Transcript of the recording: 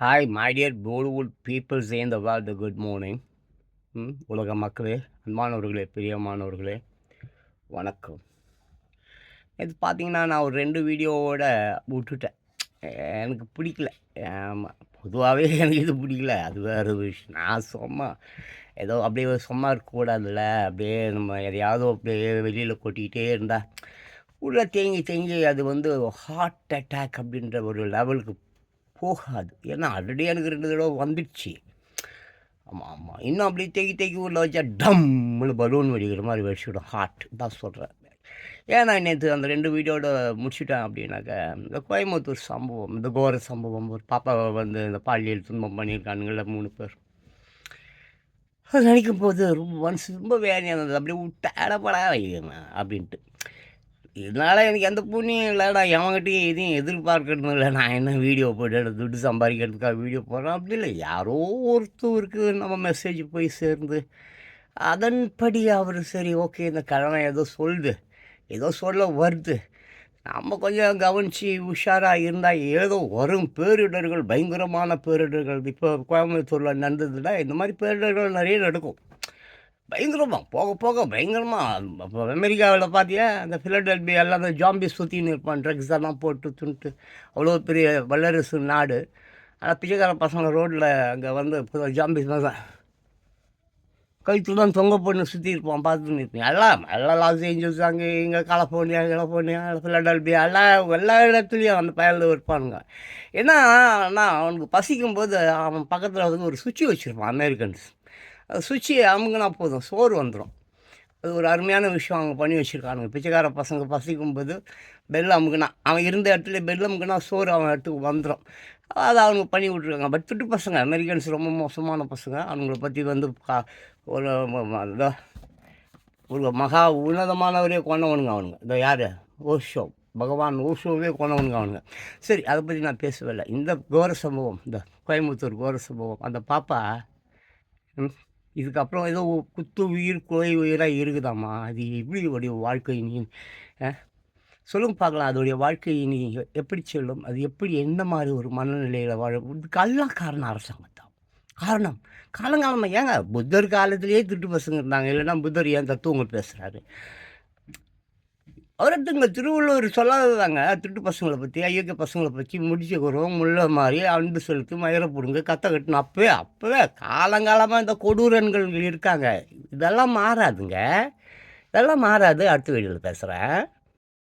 Hi my dear Bollywood peoples in the world good morning உலக மக்களே அன்பானவர்களே பிரியமானவர்களே வணக்கம். இது பார்த்தீங்கன்னா நான் ஒரு ரெண்டு வீடியோவோட விட்டுட்டேன். எனக்கு பிடிக்கல. ஆமாம் பொதுவாகவே எனக்கு இது பிடிக்கல. அது வேறு விஷயம். நான் சும்மா ஏதோ அப்படியே சும்மா இருக்கக்கூடாதுல்ல. அப்படியே நம்ம எதையாவது அப்படியே வெளியில் கொட்டிக்கிட்டே இருந்தால் உள்ளே தேங்கி தேங்கி அது வந்து ஹார்ட் அட்டாக் அப்படின்ற ஒரு லெவலுக்கு போகாது. ஏன்னா ஆல்ரெடி எனக்கு ரெண்டு தடவை வந்துடுச்சு. ஆமாம் ஆமாம் இன்னும் அப்படியே தேக்கி தேக்கி உள்ள வச்சா டம்னு பலூன் வெடிக்கிற மாதிரி வெடிச்சுடும் ஹார்ட் தான் சொல்கிறேன் ஏன்னா நேற்று அந்த ரெண்டு வீடியோட முடிச்சுட்டேன் அப்படின்னாக்க இந்த கோயம்புத்தூர் சம்பவம் இந்த கோர சம்பவம் ஒரு பாப்பாவை வந்து இந்த பாலியல் துன்பம் பண்ணியிருக்கானுங்கள மூணு பேர். அது நினைக்கும் போது ரொம்ப மனசு ரொம்ப வேதனையாக இருந்தது. அப்படியே விட்டாடப்படா வைக்கணும் அப்படின்ட்டு. இதனால் எனக்கு எந்த புண்ணியம் இல்லைடா. எவன்கிட்டையும் எதையும் எதிர்பார்க்கணும் இல்லை நான் என்ன வீடியோ போட்டு துட்டு சம்பாதிக்கிறதுக்காக வீடியோ போடுறேன்? அப்படி இல்லை. யாரோ ஒருத்தருக்கு நம்ம மெசேஜ் போய் சேர்ந்து அதன்படி அவர் சரி ஓகே இந்த கடனை ஏதோ சொல்லுது. ஏதோ சொல்ல வருது. நம்ம கொஞ்சம் கவனித்து உஷாராக இருந்தால் ஏதோ வரும். பேரிடர்கள் பயங்கரமான பேரிடர்கள். இப்போ கோயம்புத்தூரில் நடந்ததுன்னா இந்த மாதிரி பேரிடர்கள் நிறைய நடக்கும். பயங்கரமாக போக போக பயங்கரமாக அமெரிக்காவில் பார்த்தியா அந்த ஃபிலடெல்பி எல்லாம் அந்த ஜாம்பி சுற்றின்னு இருப்பான் ட்ரக்ஸ் எல்லாம் போட்டு துண்டு. அவ்வளோ பெரிய வல்லரசு நாடு. ஆனால் பிச்சைக்கார பசங்க ரோட்டில் அங்கே வந்து ஜாம்பிஸ் தான். கழுத்து தான் தொங்க பொண்ணு சுற்றி இருப்பான் பார்த்துன்னு இருப்பேன். எல்லாம் எல்லாம் லாஸ் ஏஞ்சல்ஸ் அங்கே இங்கே கலிஃபோர்னியா கலிஃபோர்னியா ஃபிலடெல்பியா எல்லாம் எல்லா இடத்துலையும் அந்த பயலில் இருப்பானுங்க. ஏன்னா நான் அவனுக்கு பசிக்கும் போது அவன் பக்கத்தில் வந்து ஒரு சுவிட்ச் வச்சுருப்பான் அமெரிக்கன்ஸ் சுவிட்சு அமுங்கினா போதும் சோறு வந்துடும் அது ஒரு அருமையான விஷயம் அவங்க பண்ணி வச்சுருக்கானுங்க. பிச்சைக்கார பசங்க பசிக்கும் போது பெல் அமுக்குனா அவன் இருந்த இடத்துல பெல் அமுக்குனா சோறு அவன் இடத்துக்கு வந்துடும் அதை அவங்க பண்ணி விட்ருக்காங்க பட் துட்டு பசங்க அமெரிக்கன்ஸ் ரொம்ப மோசமான பசங்க. அவங்கள பற்றி வந்து கா ஒரு ஒரு மகா உன்னதமானவரே கொண்டவனுங்க அவனுங்க. இந்த யார்? ஓஷோ. பகவான் ஓஷோவே கொண்டவனுங்க அவனுங்க. சரி அதை பற்றி நான் பேசவே இல்லை. இந்த கோர சம்பவம் இந்த கோயம்புத்தூர் கோர சம்பவம். அந்த பாப்பா ம், இதுக்கப்புறம் ஏதோ குத்து உயிர் குலை உயிராக இருக்குதாம்மா? அது எப்படி உடைய வாழ்க்கை நீ சொல்லுங்க பார்க்கலாம். அதோடைய வாழ்க்கையை நீ எப்படி செல்லும்? அது எப்படி எந்த மாதிரி ஒரு மனநிலையில் வாழ இதுக்கெல்லாம் காரணம் அரசாங்கம் தான் காரணம். காலங்காலமாக ஏங்க? புத்தர் காலத்திலேயே திட்டு பசங்க இருந்தாங்க. இல்லைன்னா புத்தர் ஏன் தத்துவங்கள் பேசுகிறாரு அவர்கிட்டங்க திருவள்ளுவர் சொல்லாததாங்க. திட்டு பசங்களை பற்றி ஐயக்க பசங்களை பற்றி முடிச்ச குருவம் முள்ள மாதிரி அன்பு செலுத்தி மயிரை பிடுங்க கத்த கட்டணும். அப்போவே அப்போவே காலங்காலமாக இந்த கொடூரன்கள் இருக்காங்க. இதெல்லாம் மாறாதுங்க. இதெல்லாம் மாறாது. அடுத்த வீடியோவில் பேசுகிறேன்